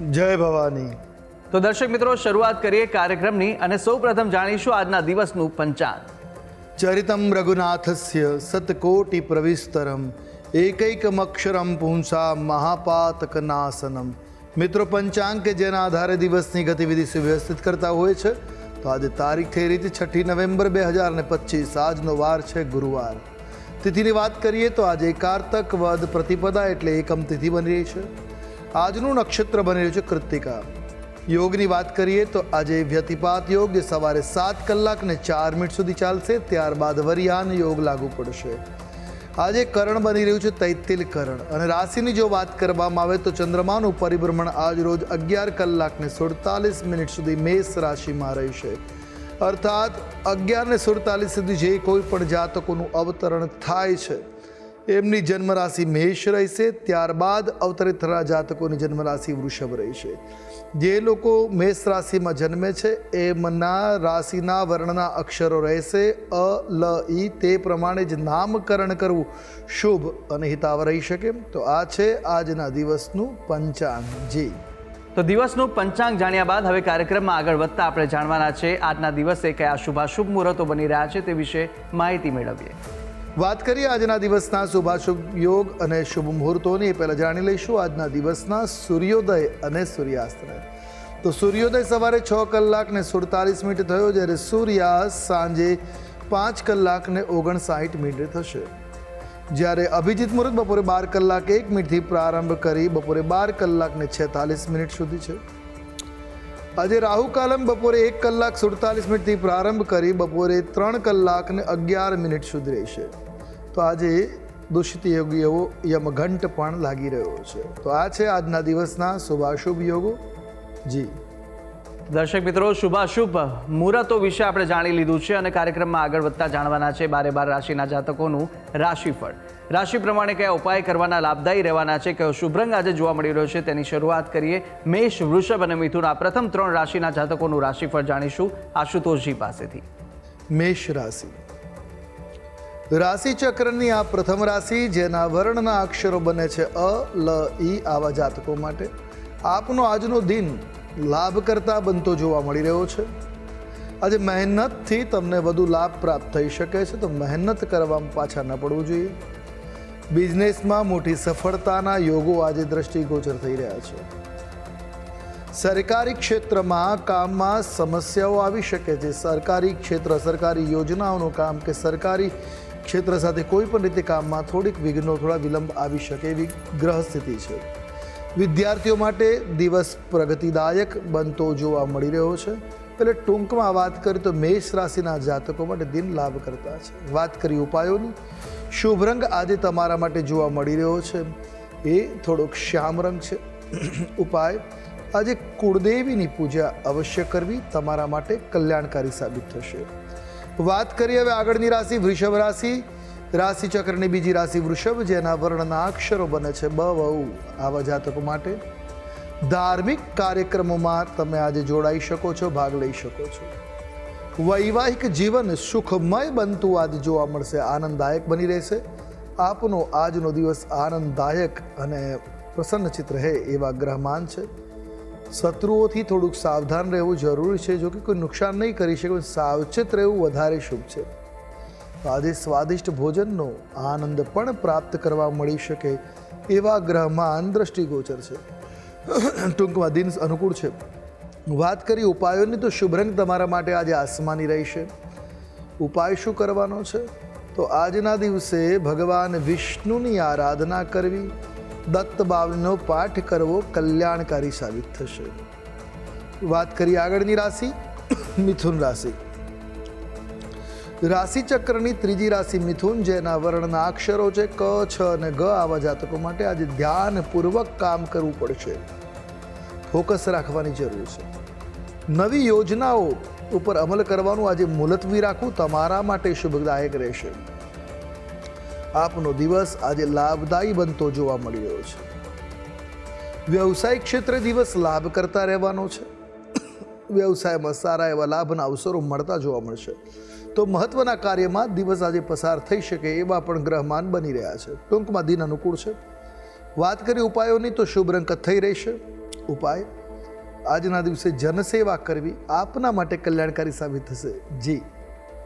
જય ભવાની. તો દર્શક મિત્રો શરૂઆત કરીએ કાર્યક્રમની અને સૌપ્રથમ જાણીશું આજના દિવસનું પંચાંગ. ચરિતમ રઘુનાથસ્ય સતકોટિ પ્રવિસ્તરમ એકૈકમક્ષરમ પુંસા મહાપાતકનાસનમ મિત્રો પંચાંગ કે જેના આધારે દિવસની ગતિવિધિ સુવ્યવસ્થિત કરતા હોય છે તો આજે તારીખ થઈ રહી છે છઠ્ઠી નવેમ્બર બે હજાર ને પચીસ. આજનો વાર છે ગુરુવાર. તિથિની વાત કરીએ તો આજે કાર્તક વદ પ્રતિપદા એટલે એકમ તિથિ બની રહી છે. આજનું નક્ષત્ર બની રહ્યું છે કૃતિકા યોગની વાત કરીએ તો આજે વ્યતિપાત યોગ જે સવારે સાત કલાક ને ચાર મિનિટ સુધી ચાલશે, ત્યારબાદ વરિયાન યોગ લાગુ પડશે. આજે કરણ બની રહ્યું છે તૈતિલ કરણ અને રાશિની જો વાત કરવામાં આવે તો ચંદ્રમાનું પરિભ્રમણ આજ રોજ અગિયાર કલાક ને સુડતાલીસ મિનિટ સુધી મેષ રાશિમાં રહેશે. અર્થાત અગિયાર ને સુડતાલીસ સુધી જે કોઈ પણ જાતકોનું અવતરણ થાય છે. એમની જન્મ રાશિ મેષ રહેશે, ત્યારબાદ અવતરિત થનારા જાતકોની જન્મ રાશિ વૃષભ રહેશે. જે લોકો મેષ રાશિમાં જન્મે છે, એમના રાશિના વર્ણના અક્ષરો રહેશે અ, લ, ઈ. તે પ્રમાણે જ નામકરણ કરવું શુભ અને હિતાવ રહી શકે. તો આ છે આજના દિવસનું પંચાંગ. જી. તો દિવસનું પંચાંગ જાણ્યા બાદ હવે કાર્યક્રમમાં આગળ વધતા આપણે જાણવાના છે આજના દિવસે કયા શુભાશુભ મુહૂર્તો બની રહ્યા છે તે વિશે માહિતી મેળવીએ. વાત કરીએ આજના દિવસના શુભાશુભ યોગ અને શુભ મુહૂર્તોની. પહેલાં જાણી લઈશું આજના દિવસના સૂર્યોદય અને સૂર્યાસ્તને. તો સૂર્યોદય સવારે છ કલાક ને સુડતાલીસ મિનિટ થયો, જ્યારે સૂર્યાસ્ત સાંજે પાંચ કલાક ને ઓગણસાઠ મિનિટે થશે. જ્યારે અભિજીત મુહૂર્ત બપોરે બાર કલાક એક મિનિટથી પ્રારંભ કરી બપોરે બાર કલાક ને છેતાલીસ મિનિટ સુધી છે. આજે રાહુ કાલમ બપોરે એક કલાક સુડતાલીસ મિનિટથી પ્રારંભ કરી બપોરે ત્રણ કલાક ને અગિયાર મિનિટ સુધી રહેશે. તો આજે દુષિત યોગી એવો યમઘંટ પણ લાગી રહ્યો છે. તો આ છે આજના દિવસના શુભાશુભ યોગો. જી. દર્શક મિત્રો શુભાશુભ મુહૂર્તો વિશે આપણે જાણી લીધું છે અને કાર્યક્રમમાં આગળ વધતા જાણવાના છે બારે બાર રાશિના જાતકોનું રાશિફળ. રાશિ પ્રમાણે કયા ઉપાય કરવાના લાભદાયી રહેવાના છે કયો શુભ રંગ આજે જોવા મળી રહ્યો છે તેની શરૂઆત કરીએ મેષ વૃષભ અને મિથુન. આ પ્રથમ ત્રણ રાશિના જાતકોનું રાશિફળ જાણીશું આશુતોષજી પાસેથી. મેષ રાશિ. રાશિ ચક્રની આ પ્રથમ રાશિ, જેના વર્ણના અક્ષરો બને છે અ, લ ઈ આવા જાતકો માટે, આપનો આજનો દિન લાભ કરતા બનતો જોવા મળી રહ્યો છે. આજે મહેનતથી તમને વધુ લાભ પ્રાપ્ત થઈ શકે છે, તો મહેનત કરવામાં પાછા ન પડવું જોઈએ. બિઝનેસમાં મોટી સફળતાના યોગો આજે દ્રષ્ટિગોચર થઈ રહ્યા છે. સરકારી ક્ષેત્રમાં કામમાં સમસ્યાઓ આવી શકે છે. સરકારી ક્ષેત્ર, સરકારી યોજનાઓનું કામ કે સરકારી ક્ષેત્ર સાથે કોઈ પણ રીતે કામમાં થોડીક વિઘ્નો, થોડા વિલંબ આવી શકે એવી ગ્રહ સ્થિતિ છે. વિદ્યાર્થીઓ માટે દિવસ પ્રગતિદાયક બનતો જોવા મળી રહ્યો છે. એટલે ટૂંકમાં વાત કરીએ તો મેષ રાશિના જાતકો માટે દિન લાભ કરતા છે. વાત કરી ઉપાયોની. શુભ રંગ આજે તમારા માટે જોવા મળી રહ્યો છે. એ થોડોક શ્યામ રંગ છે. ઉપાય, આજે કુળદેવીની પૂજા અવશ્ય કરવી તમારા માટે કલ્યાણકારી સાબિત થશે. વાત કરીએ હવે આગળની રાશિ, વૃષભ રાશિ. રાશિ ચક્રની બીજી રાશિ વૃષભ, જેના વર્ણના અક્ષરો બને છે બ વહુ આવા જાતકો માટે. ધાર્મિક કાર્યક્રમોમાં તમે આજે જોડાઈ શકો છો, ભાગ લઈ શકો છો. વૈવાહિક જીવન સુખમય બનતું આજે જોવા મળશે, આનંદદાયક બની રહેશે. આપનો આજનો દિવસ આનંદદાયક અને પ્રસન્નચિત રહે એવા ગ્રહમાન છે. શત્રુઓથી થોડુંક સાવધાન રહેવું જરૂરી છે, જો કે કોઈ નુકસાન નહીં કરી શકે સાવચેત રહેવું વધારે શુભ છે. આજે સ્વાદિષ્ટ ભોજનનો આનંદ પણ પ્રાપ્ત કરવા મળી શકે એવા ગ્રહમાન દ્રષ્ટિગોચર છે. ટૂંકમાં દિન અનુકૂળ છે. વાત કરી ઉપાયોની, તો શુભ રંગ તમારા માટે આજે આસમાની રહેશે ઉપાય શું કરવાનો છે? તો આજના દિવસે ભગવાન વિષ્ણુની આરાધના કરવી દત્ત બાવલીનો પાઠ કરવો કલ્યાણકારી સાબિત થશે. વાત કરીએ આગળની રાશિ, મિથુન રાશિ. રાશિ ચક્રની ત્રીજી રાશિ મિથુન, જેના વર્ણના અક્ષરો છે ક, છ અને ગ, આવા જાતકો માટે આજે ધ્યાનપૂર્વક કામ કરવું પડશે. ફોકસ રાખવાની જરૂર છે. નવી યોજનાઓ ઉપર અમલ કરવાનું આજે મુલતવી રાખવું તમારા માટે શુભદાયક રહેશે. આપનો દિવસ આજે લાભદાયી બનતો જોવા મળી રહ્યો છે. વ્યવસાયિક ક્ષેત્રે દિવસ લાભ કરતા રહેવાનો છે. વ્યવસાયમાં સારા એવા લાભના અવસરો મળતા જોવા મળશે. તો મહત્વના કાર્યમાં દિવસ આજે પસાર થઈ શકે એવા પણ ગ્રહમાન બની રહ્યા છે. ટૂંકમાં દિન અનુકૂળ છે. વાત કરી ઉપાયોની તો શુભ રંગ થઈ રહેશે. ઉપાય, આજના દિવસે જનસેવા કરવી આપના માટે કલ્યાણકારી સાબિત થશે. જી.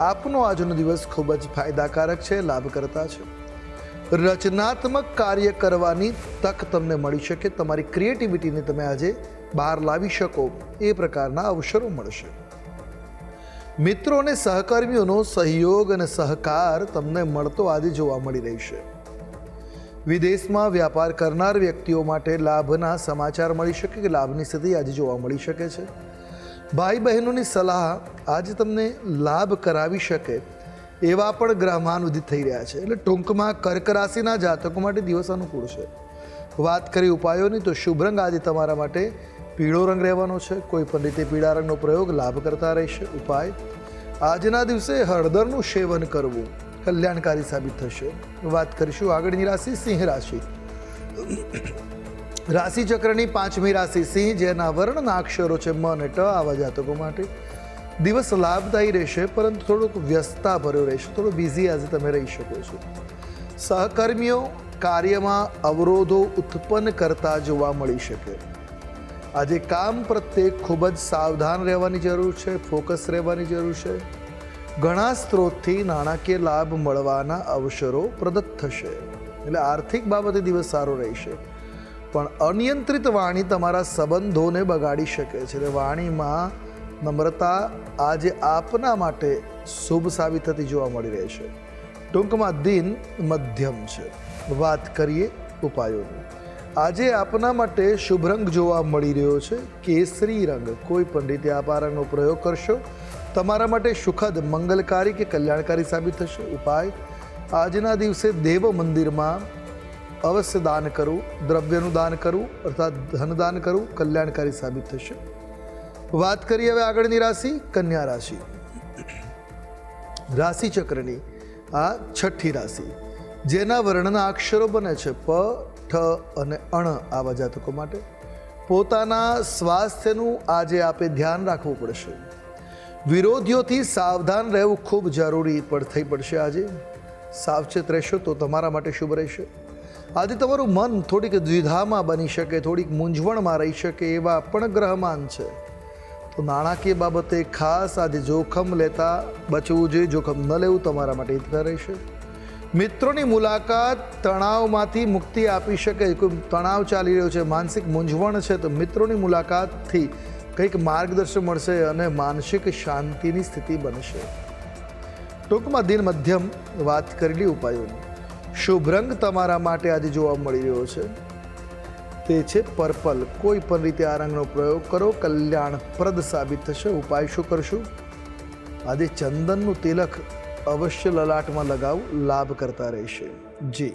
આપનો આજનો દિવસ ખૂબ જ ફાયદાકારક છે, લાભકર્તા છે. રચનાત્મક કાર્ય કરવાની તક તમને મળી શકે, તમારી ક્રિએટિવિટીને તમે આજે બહાર લાવી શકો, એ પ્રકારના અવસરો મળશે. મિત્રો અને સહકર્મીઓનો સહયોગ અને સહકાર તમને મળતો આજે જોવા મળી રહેશે. વિદેશમાં વ્યાપાર કરનાર વ્યક્તિઓ માટે લાભના સમાચાર મળી શકે કે લાભની સ્થિતિ આજે જોવા મળી શકે છે. ભાઈ બહેનોની સલાહ આજે તમને લાભ કરાવી શકે એવા પણ ગ્રહમાન ઉદિત થઈ રહ્યા છે. એટલે ટૂંકમાં કર્ક રાશિના જાતકો માટે દિવસ અનુકૂળ છે. વાત કરી ઉપાયોની તો શુભ રંગ આજે તમારા માટે પીળો રંગ રહેવાનો છે. કોઈ પણ રીતે પીળા રંગનો પ્રયોગ લાભ કરતા રહેશે. ઉપાય, આજના દિવસે હળદરનું સેવન કરવું કલ્યાણકારી સાબિત થશે. વાત કરીશું આગળની રાશિ સિંહ રાશિ. રાશિ ચક્રની પાંચમી રાશિ સિંહ, જેના વર્ણના અક્ષરો છે મ અને ટ, આવા જાતકો માટે. દિવસ લાભદાયી રહેશે, પરંતુ થોડુંક વ્યસ્તતા ભર્યો રહેશે. થોડું બિઝી આજે તમે રહી શકો છો. સહકર્મીઓ, કાર્યમાં અવરોધો ઉત્પન્ન કરતા જોવા મળી શકે. આજે કામ પ્રત્યે ખૂબ જ સાવધાન રહેવાની જરૂર છે, ફોકસ રહેવાની જરૂર છે. ઘણા સ્ત્રોતથી નાણાકીય લાભ મળવાના અવસરો પ્રદત્ત થશે. એટલે આર્થિક બાબતે દિવસ સારો રહેશે. પણ અનિયંત્રિત વાણી તમારા સંબંધોને બગાડી શકે છે. એટલે વાણીમાં નમ્રતા આજે આપના માટે શુભ સાબિત થતી જોવા મળી રહેશે ટૂંકમાં દિન મધ્યમ છે. વાત કરીએ ઉપાયોની. આજે આપના માટે શુભ રંગ જોવા મળી રહ્યો છે. કેસરી રંગ. કોઈ પણ રીતે આપ આ રંગનો પ્રયોગ કરશો, તમારા માટે સુખદ, મંગલકારી કે કલ્યાણકારી સાબિત થશે. ઉપાય, આજના દિવસે દેવ મંદિરમાં અવશ્ય દાન કરવું દ્રવ્યનું દાન કરવું અર્થાત ધનદાન કરવું કલ્યાણકારી સાબિત થશે. વાત કરીએ હવે આગળની રાશિ, કન્યા રાશિ. રાશિ ચક્રની આ છઠ્ઠી રાશિ. જેના વર્ણના અક્ષરો બને છે પ, ઠ અને અણ આવા જાતકો માટે. પોતાના સ્વાસ્થ્યનું આજે આપે ધ્યાન રાખવું પડશે. વિરોધીઓથી સાવધાન રહેવું ખૂબ જરૂરી પણ થઈ પડશે આજે. સાવચેત રહેશો તો તમારા માટે શુભ રહેશે. આજે તમારું મન થોડીક દ્વિધામાં બની શકે, થોડીક મૂંઝવણમાં રહી શકે એવા પણ ગ્રહમાન છે. તો નાણાકીય બાબતે ખાસ આજે જોખમ લેતા બચવું જોઈએ, જોખમ ન લેવું તમારા માટે હિતકર રહેશે. મિત્રોની મુલાકાત તણાવમાંથી મુક્તિ આપી શકે, કોઈ તણાવ ચાલી રહ્યો છે, માનસિક મૂંઝવણ છે, તો મિત્રોની મુલાકાતથી કંઈક માર્ગદર્શન મળશે અને માનસિક શાંતિની સ્થિતિ બનશે. ટૂંકમાં દિન મધ્યમ વાત કરેલી ઉપાયોની. શુભ રંગ તમારા માટે આજે જોવા મળી રહ્યો છે. તે છે પર્પલ. કોઈ પણ રીતે આ રંગનો પ્રયોગ કરો, કલ્યાણપ્રદ સાબિત થશે. ઉપાય શું કરશું? આજે ચંદનનું તિલક અવશ્ય લલાટમાં લગાવ. લાભ કરતા રહેશે. જી.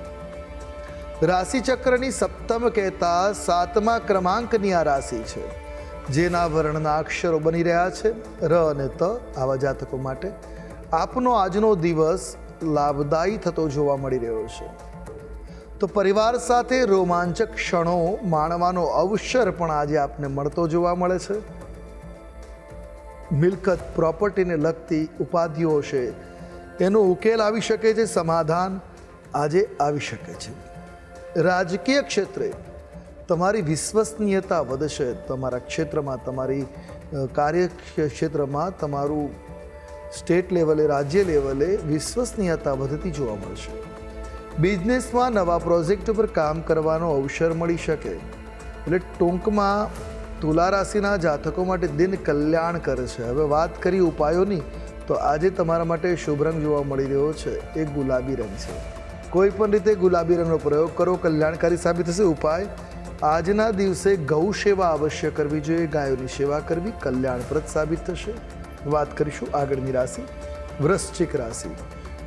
રાશિ ચક્રની સપ્તમ કહેતા સાતમા ક્રમાંકની આ રાશિ છે. જેના વર્ણના અક્ષરો બની રહ્યા છે. ર અને ત આવા જાતકો માટે આપનો આજનો દિવસ લાભદાયી થતો જોવા મળી રહ્યો છે. તો પરિવાર સાથે રોમાંચક ક્ષણો માણવાનો અવસર પણ આજે આપને મળતો જોવા મળે છે. મિલકત પ્રોપર્ટીને લગતી ઉપાધિઓ છે એનો ઉકેલ આવી શકે છે, સમાધાન આજે આવી શકે છે. રાજકીય ક્ષેત્રે તમારી વિશ્વસનીયતા વધશે, તમારા ક્ષેત્રમાં, તમારી કાર્યક્ષેત્રમાં કાર્ય ક્ષેત્રમાં તમારું સ્ટેટ લેવલે, રાજ્ય લેવલે વિશ્વસનીયતા વધતી જોવા મળશે. બિઝનેસમાં નવા પ્રોજેક્ટ ઉપર કામ કરવાનો અવસર મળી શકે. એટલે ટૂંકમાં તુલા રાશિના જાતકો માટે દિન કલ્યાણ કરે છે. હવે વાત કરી ઉપાયોની, તો આજે તમારા માટે શુભ રંગ જોવા મળી રહ્યો છે. એ ગુલાબી રંગ છે. કોઈ પણ રીતે ગુલાબી રંગનો પ્રયોગ કરો, કલ્યાણકારી સાબિત થશે. ઉપાય, આજના દિવસે ગૌ સેવા અવશ્ય કરવી જોઈએ. ગાયોની સેવા કરવી કલ્યાણપ્રદ સાબિત થશે. વાત કરીશું આગળની રાશિ, વૃશ્ચિક રાશિ.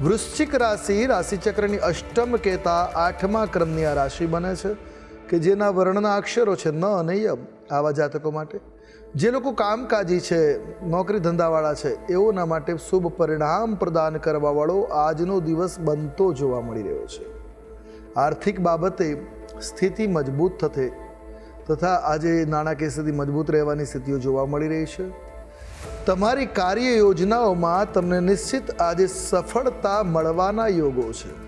વૃશ્ચિક રાશિ, રાશિચક્રની અષ્ટમ કહેતા આઠમા ક્રમની આ રાશિ બને છે કે જેના વર્ણના અક્ષરો છે ન અને યમ. આવા જાતકો માટે. જે લોકો કામકાજી છે, નોકરી ધંધાવાળા છે, એઓના માટે શુભ પરિણામ પ્રદાન કરવાવાળો આજનો દિવસ બનતો જોવા મળી રહ્યો છે. આર્થિક બાબતે સ્થિતિ મજબૂત થશે તથા આજે નાણાકીય સ્થિતિ મજબૂત રહેવાની સ્થિતિઓ જોવા મળી રહી છે. તમારી કાર્ય યોજનાઓમાં તમને નિશ્ચિત આજે સફળતા મળવાના યોગો છે.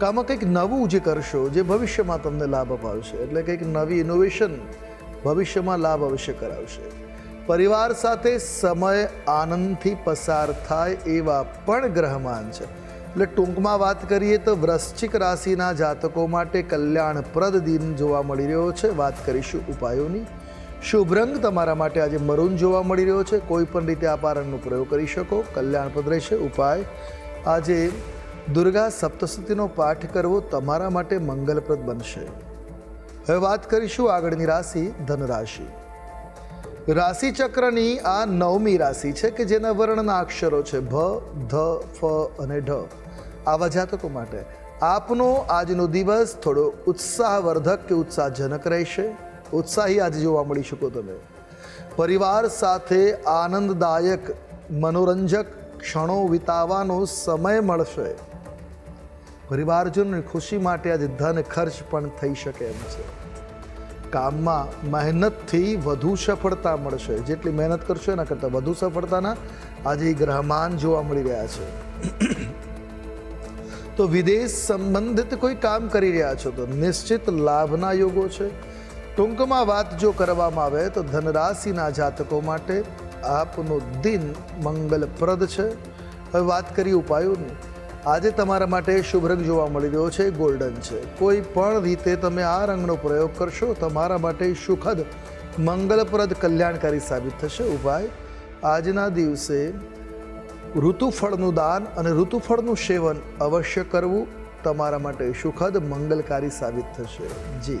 કામમાં કંઈક નવું જે કરશો, જે ભવિષ્યમાં તમને લાભ અપાવશે. એટલે કંઈક નવી ઇનોવેશન ભવિષ્યમાં લાભ અવશ્ય કરાવશે. પરિવાર સાથે સમય આનંદથી પસાર થાય એવા પણ ગ્રહમાન છે. એટલે ટૂંકમાં વાત કરીએ તો વૃશ્ચિક રાશિના જાતકો માટે કલ્યાણપ્રદ દિન જોવા મળી રહ્યો છે. વાત કરીશું ઉપાયોની. શુભ રંગ તમારા માટે આજે મરૂન જોવા મળી રહ્યો છે. કોઈ પણ રીતે આ પારણનો પ્રયોગ કરી શકો. કલ્યાણપ્રદ રહેશે ઉપાય. આજે દુર્ગા સપ્તશતીનો પાઠ કરવો તમારા માટે મંગલપ્રદ બનશે. હવે વાત કરીશું આગળની રાશિ ધન રાશિ રાશિ ચક્રની આ નવમી રાશિ છે કે જેના વર્ણના અક્ષરો છે ભ, ધ, ફ અને ઢ. આવા જાતકો માટે આપનો આજનો દિવસ થોડો ઉત્સાહવર્ધક કે ઉત્સાહજનક રહેશે. ઉત્સાહી આજે જોવા મળી શકો તમે. પરિવાર સાથે આનંદદાયક, મનોરંજક ક્ષણો વિતાવવાનો સમય મળશે. પરિવારજનોની ખુશી માટે આજે ધન ખર્ચ પણ થઈ શકે એમ છે. કામમાં મહેનતથી વધુ સફળતા મળશે. જેટલી મહેનત કરશો એના કરતાં વધુ સફળતાના આજે ગ્રહમાન જોવા મળી રહ્યા છે. તો વિદેશ સંબંધિત કોઈ કામ કરી રહ્યા છો તો નિશ્ચિત લાભના યોગો છે. ટૂંકમાં વાત જો કરવામાં આવે તો ધનરાશિના જાતકો માટે આપનો દિન મંગલપ્રદ છે. હવે વાત કરીએ ઉપાયોની. આજે તમારા માટે શુભ રંગ જોવા મળી રહ્યો છે ગોલ્ડન છે. કોઈ પણ રીતે તમે આ રંગનો પ્રયોગ કરશો, તમારા માટે સુખદ, મંગલપ્રદ, કલ્યાણકારી સાબિત થશે. ઉપાય આજના દિવસે ઋતુફળનું દાન અને ઋતુફળનું સેવન અવશ્ય કરવું તમારા માટે સુખદ, મંગલકારી સાબિત થશે. જી.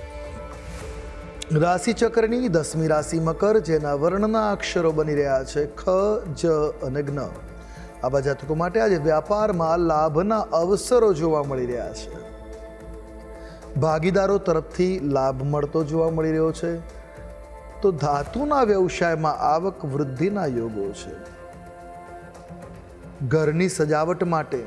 રાશિ ચક્રની દસમી રાશિ મકર, જેના વર્ણના અક્ષરો બની રહ્યા છે ખ, જ અને જ્ઞ આવા જાતકો માટે આજે વ્યાપારમાં લાભના અવસરો જોવા મળી રહ્યા છે. ભાગીદારો તરફથી લાભ મળતો જોવા મળી રહ્યો છે. તો ધાતુના વ્યવસાયમાં આવક વૃદ્ધિના યોગો છે. ઘરની સજાવટ માટે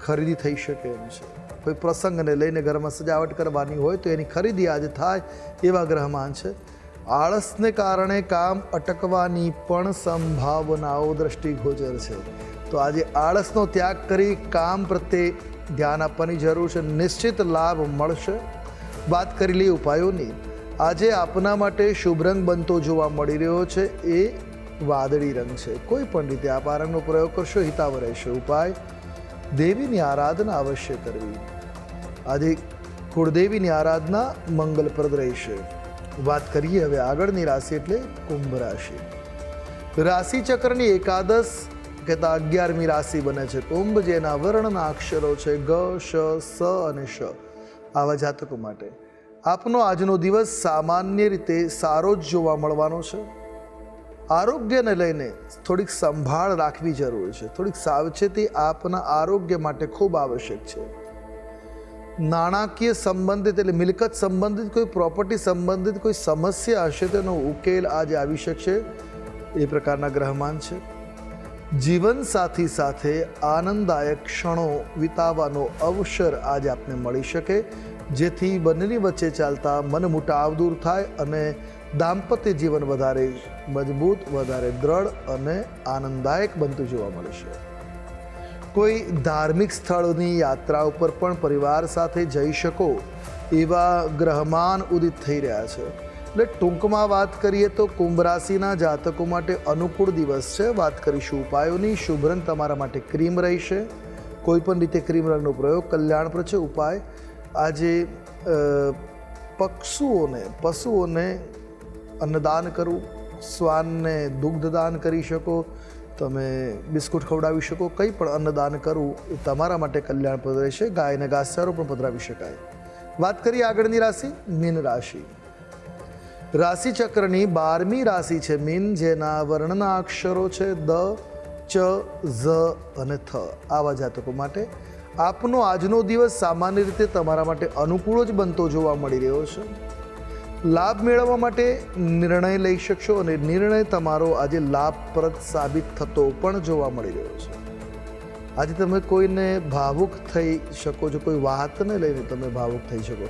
ખરીદી થઈ શકે એમ છે. કોઈ પ્રસંગને લઈને ઘરમાં સજાવટ કરવાની હોય તો એની ખરીદી આજે થાય એવા ગ્રહમાન છે. આળસને કારણે કામ અટકવાની પણ સંભાવનાઓ દ્રષ્ટિગોચર છે. તો આજે આળસનો ત્યાગ કરી કામ પ્રત્યે ધ્યાન આપવાની જરૂર છે. નિશ્ચિત લાભ મળશે. વાત કરી લઈએ ઉપાયોની. આજે આપના માટે શુભ રંગ બનતો જોવા મળી રહ્યો છે. એ વાદળી રંગ છે. કોઈ પણ રીતે આપ આ રંગનો પ્રયોગ કરશો હિતાવ રહેશે. ઉપાય, દેવીની આરાધના અવશ્ય કરવી. આજે કુળદેવીની આરાધના મંગલપ્રદ રહેશે. વાત કરીએ હવે આગળની રાશિ એટલે કુંભ રાશિ. રાશિચક્રની એકાદશ કહેતા અગિયારમી રાશિ બને છે કુંભ, જેના વર્ણના અક્ષરો છે ગ, શ, સ અને શ. આવા જાતકો માટે. આપનો આજનો દિવસ સામાન્ય રીતે સારો જ જોવા મળવાનો છે. આરોગ્યને લઈને થોડીક સંભાળ રાખવી જરૂરી છે. થોડીક સાવચેતી આપના આરોગ્ય માટે ખૂબ આવશ્યક છે. નાણાકીય સંબંધિત એટલે મિલકત સંબંધિત કોઈ પ્રોપર્ટી સંબંધિત કોઈ સમસ્યા હશે તેનો ઉકેલ આજે આવી શકશે. એ પ્રકારના ગ્રહમાન છે. જીવનસાથી સાથે આનંદદાયક ક્ષણો વિતાવવાનો અવસર આજે આપને મળી શકે. જેથી બંનેની વચ્ચે ચાલતા મનમુટાવ દૂર થાય અને દાંપત્ય જીવન વધારે મજબૂત, વધારે દ્રઢ અને આનંદદાયક બનતું જોવા મળશે કોઈ ધાર્મિક સ્થળોની યાત્રા ઉપર પણ પરિવાર સાથે જઈ શકો એવા ગ્રહમાન ઉદિત થઈ રહ્યા છે. એટલે ટૂંકમાં વાત કરીએ તો કુંભ રાશિના જાતકો માટે અનુકૂળ દિવસ છે. વાત કરીશું ઉપાયોની. શુભ રંગ તમારા માટે ક્રીમ રહેશે. કોઈ પણ રીતે ક્રીમ રંગનો પ્રયોગ કલ્યાણપ્ર છે ઉપાય. આજે પક્ષુઓને, પશુઓને અન્નદાન કરવું, શ્વાનને દુગ્ધદાન કરી શકો તમે બિસ્કુટ ખવડાવી શકો, કંઈ પણ અન્નદાન કરવું, એ તમારા માટે કલ્યાણપ્રદ રહેશે. ગાયને ઘાસચારો પણ પધરાવી શકાય. વાત કરીએ આગળની રાશિ, મીન રાશિ. રાશિ ચક્રની બારમી રાશિ છે મીન, જેના વર્ણના અક્ષરો છે દ, ચ, ઝ અને થ. આવા જાતકો માટે આપનો આજનો દિવસ સામાન્ય રીતે તમારા માટે અનુકૂળ જ બનતો જોવા મળી રહ્યો છે. લાભ મેળવવા માટે નિર્ણય લઈ શકશો અને નિર્ણય તમારો આજે લાભપ્રદ સાબિત થતો પણ જોવા મળી રહ્યો છે. આજે તમે કોઈને ભાવુક થઈ શકો છો, કોઈ વાતને લઈને તમે ભાવુક થઈ શકો.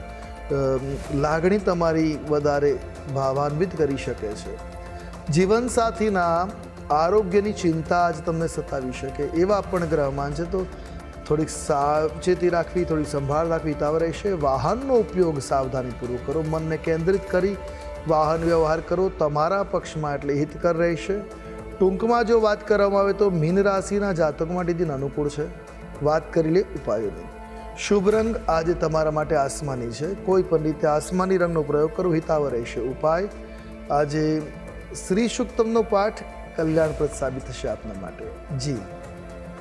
લાગણી તમારી વધારે ભાવાન્વિત કરી શકે છે. જીવનસાથીના આરોગ્યની ચિંતા આજ તમને સતાવી શકે એવા પણ ગ્રહમાન છે. તો થોડીક સાવચેતી રાખવી થોડી સંભાળ રાખવી તાવ રહેશે. વાહનનો ઉપયોગ સાવધાનીપૂર્વક કરો. મનને કેન્દ્રિત કરી વાહન વ્યવહાર કરો. તમારા પક્ષમાં એટલે હિતકર રહેશે. ટૂંકમાં જો વાત કરવામાં આવે તો મીન રાશિના જાતકો માટે દિન અનુકૂળ છે, વાત કરી લે ઉપાયોની. શુભ રંગ આજે તમારા માટે આસમાની છે. કોઈ પણ રીતે આસમાની રંગનો પ્રયોગ કરો. હિતાવ રહેશે ઉપાય. આજે શ્રી સુક્તમનો પાઠ કલ્યાણપ્રદ સાબિત થશે આપના માટે. જી.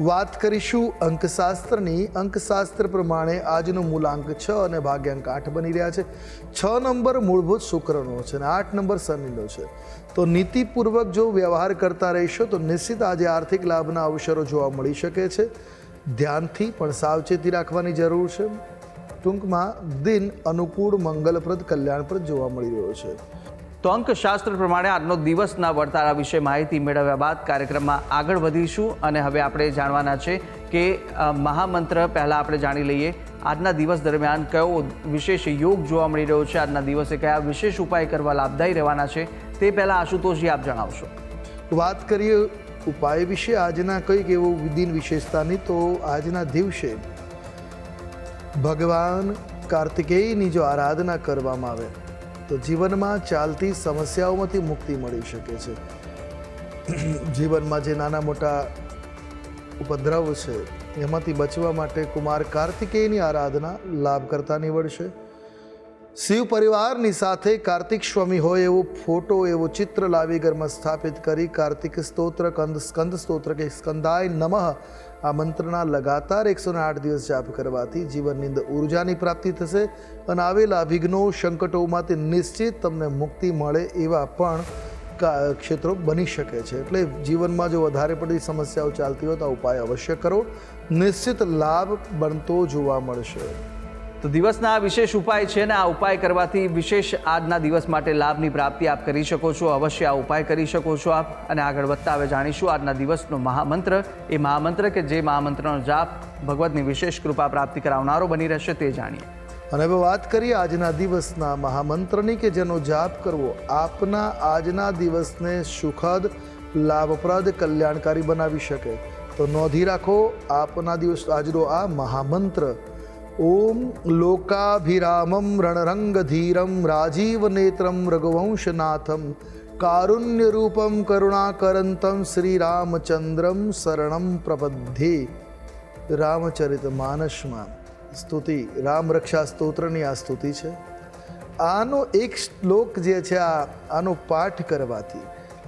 વાત કરીશું અંકશાસ્ત્રની. અંકશાસ્ત્ર પ્રમાણે આજનો મૂલાંક છ અને ભાગ્યાંક આઠ બની રહ્યા છે. છ નંબર મૂળભૂત શુક્રનો છે અને આઠ નંબર શનિનો છે. તો નીતિપૂર્વક જો વ્યવહાર કરતા રહેશો તો નિશ્ચિત આજે આર્થિક લાભના અવસરો જોવા મળી શકે છે. ધ્યાનથી પણ સાવચેતી રાખવાની જરૂર છે. ટૂંકમાં દિન અનુકૂળ, મંગલપ્રદ, કલ્યાણપ્રદ જોવા મળી રહ્યો છે. તો અંકશાસ્ત્ર પ્રમાણે આજનો દિવસના વર્તારા વિશે માહિતી મેળવ્યા બાદ કાર્યક્રમમાં આગળ વધીશું અને હવે આપણે જાણવાના છે કે મહામંત્ર પહેલાં આપણે જાણી લઈએ. આજના દિવસ દરમિયાન કયો વિશેષ યોગ જોવા મળી રહ્યો છે? આજના દિવસે કયા વિશેષ ઉપાય કરવા લાભદાયી રહેવાના છે? તે પહેલાં આશુતોષજી આપ જણાવશો. વાત કરીએ ઉપાય વિશે. આજના કંઈક એવું દિન વિશેષતાની તો આજના દિવસે ભગવાન કાર્તિકેયની જો આરાધના કરવામાં આવે તો જીવનમાં ચાલતી સમસ્યાઓમાંથી મુક્તિ મળી શકે છે. જીવનમાં જે નાના મોટા ઉપદ્રવ છે, એમાંથી બચવા માટે કુમાર કાર્તિકેયની આરાધના લાભકર્તા નીવડશે. શિવ પરિવારની સાથે કાર્તિક સ્વામી હોય એવો ફોટો, એવો ચિત્ર લાવી ઘરમાં સ્થાપિત કરી કાર્તિક સ્તોત્ર, કંદ, સ્કંદ સ્તોત્ર કે સ્કંદાય નમઃ આ મંત્રના લગાતાર એકસો આઠ દિવસ જાપ કરવાથી જીવનની અંદર ઉર્જાની પ્રાપ્તિ થશે અને આવેલા વિઘ્નો સંકટોમાંથી નિશ્ચિત તમને મુક્તિ મળે એવા પણ ક્ષેત્રો બની શકે છે. એટલે જીવનમાં જો વધારે પડતી સમસ્યાઓ ચાલતી હોય તો ઉપાય અવશ્ય કરો. નિશ્ચિત લાભ બનતો જોવા મળશે. તો દિવસના આ વિશેષ ઉપાય છે ને આ ઉપાય કરવાથી વિશેષ આજના દિવસ માટે લાભની પ્રાપ્તિ આપ કરી શકો છો. અવશ્ય આ ઉપાય કરી શકો છો આપ અને આગળ વધતા હવે જાણીશું આજના દિવસનો મહામંત્ર. એ મહામંત્ર કે જે મહામંત્રનો જાપ ભગવતની વિશેષ કૃપા પ્રાપ્તિ કરાવનારો બની રહેશે તે જાણીએ. અને હવે વાત કરીએ આજના દિવસના મહામંત્રની કે જેનો જાપ કરવો આપના આજના દિવસને સુખદ, લાભપ્રદ, કલ્યાણકારી બનાવી શકે. તો નોંધી રાખો આપના દિવસ આજનો આ મહામંત્ર. ઓમ લોકાભિરામમ રણરંગધીરમ રાજીવ નેત્રમ રઘુવંશનાથમ કારુણ્યરૂપમ કરુણાકરંતમ શ્રીરામચંદ્રમ શરણમ પ્રપદ્યે રામચરિત માનસમાં સ્તુતિ રામ રક્ષા સ્તોત્રની આ સ્તુતિ છે। આનો એક શ્લોક જે છે આ, આનો પાઠ કરવાથી,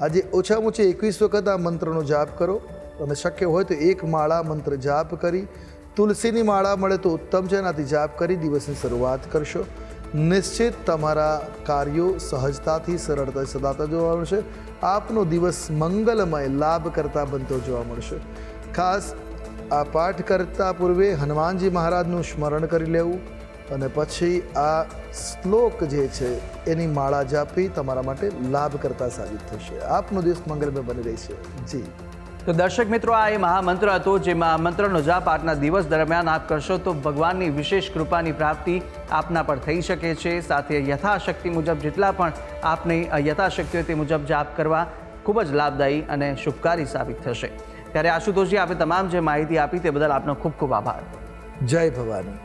આજે ઓછામાં ઓછી એકવીસ વખત આ મંત્રનો જાપ કરો અને શક્ય હોય તો એક માળા મંત્ર જાપ કરી તુલસીની માળા મળે તો ઉત્તમ છે એનાથી જાપ કરી દિવસની શરૂઆત કરશો. નિશ્ચિત તમારા કાર્યો સહજતાથી સરળતા સદાતા જોવા મળશે. આપનો દિવસ મંગલમય લાભ કરતા બનતો જોવા મળશે. ખાસ આ પાઠ કરતા પૂર્વે હનુમાનજી મહારાજનું સ્મરણ કરી લેવું અને પછી આ શ્લોક જે છે એની માળા જાપી તમારા માટે લાભ કરતા સાબિત થશે. આપનો દિવસ મંગલમય બની રહેશે. જી. તો દર્શક મિત્રો આ એ મહામંત્ર હતો જે મહામંત્રનો જાપ આજના દિવસ દરમિયાન આપ કરશો તો ભગવાનની વિશેષ કૃપાની પ્રાપ્તિ આપના પર થઈ શકે છે. સાથે યથાશક્તિ મુજબ જેટલા પણ આપની યથાશક્તિ હોય તે મુજબ જાપ કરવા ખૂબ જ લાભદાયી અને શુભકારી સાબિત થશે. ત્યારે આશુતોષજી આપે તમામ જે માહિતી આપી તે બદલ આપનો ખૂબ ખૂબ આભાર. જય ભવાની.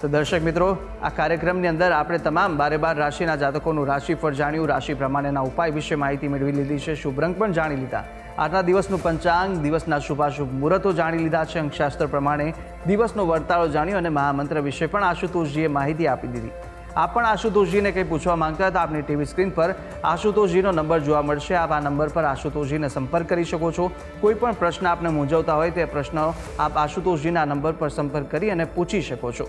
તો દર્શક મિત્રો આ કાર્યક્રમની અંદર આપણે તમામ બારે બાર રાશિના જાતકોનું રાશિફળ જાણ્યું. રાશિ પ્રમાણેના ઉપાય વિશે માહિતી મેળવી લીધી છે. શુભ રંગ પણ જાણી લીધા. આજના દિવસનું પંચાંગ, દિવસના શુભાશુભ મુહૂર્તો જાણી લીધા છે. અંકશાસ્ત્ર પ્રમાણે દિવસનો વર્તાળો જાણ્યો અને મહામંત્ર વિશે પણ આશુતોષજીએ માહિતી આપી દીધી. આપ પણ આશુતોષજીને કંઈ પૂછવા માંગતા હતા આપની ટીવી સ્ક્રીન પર આશુતોષજીનો નંબર જોવા મળશે. આપ આ નંબર પર આશુતોષજીને સંપર્ક કરી શકો છો. કોઈ પણ પ્રશ્ન આપને મૂંઝવતા હોય તે પ્રશ્નો આપ આશુતોષજીના નંબર પર સંપર્ક કરી અને પૂછી શકો છો.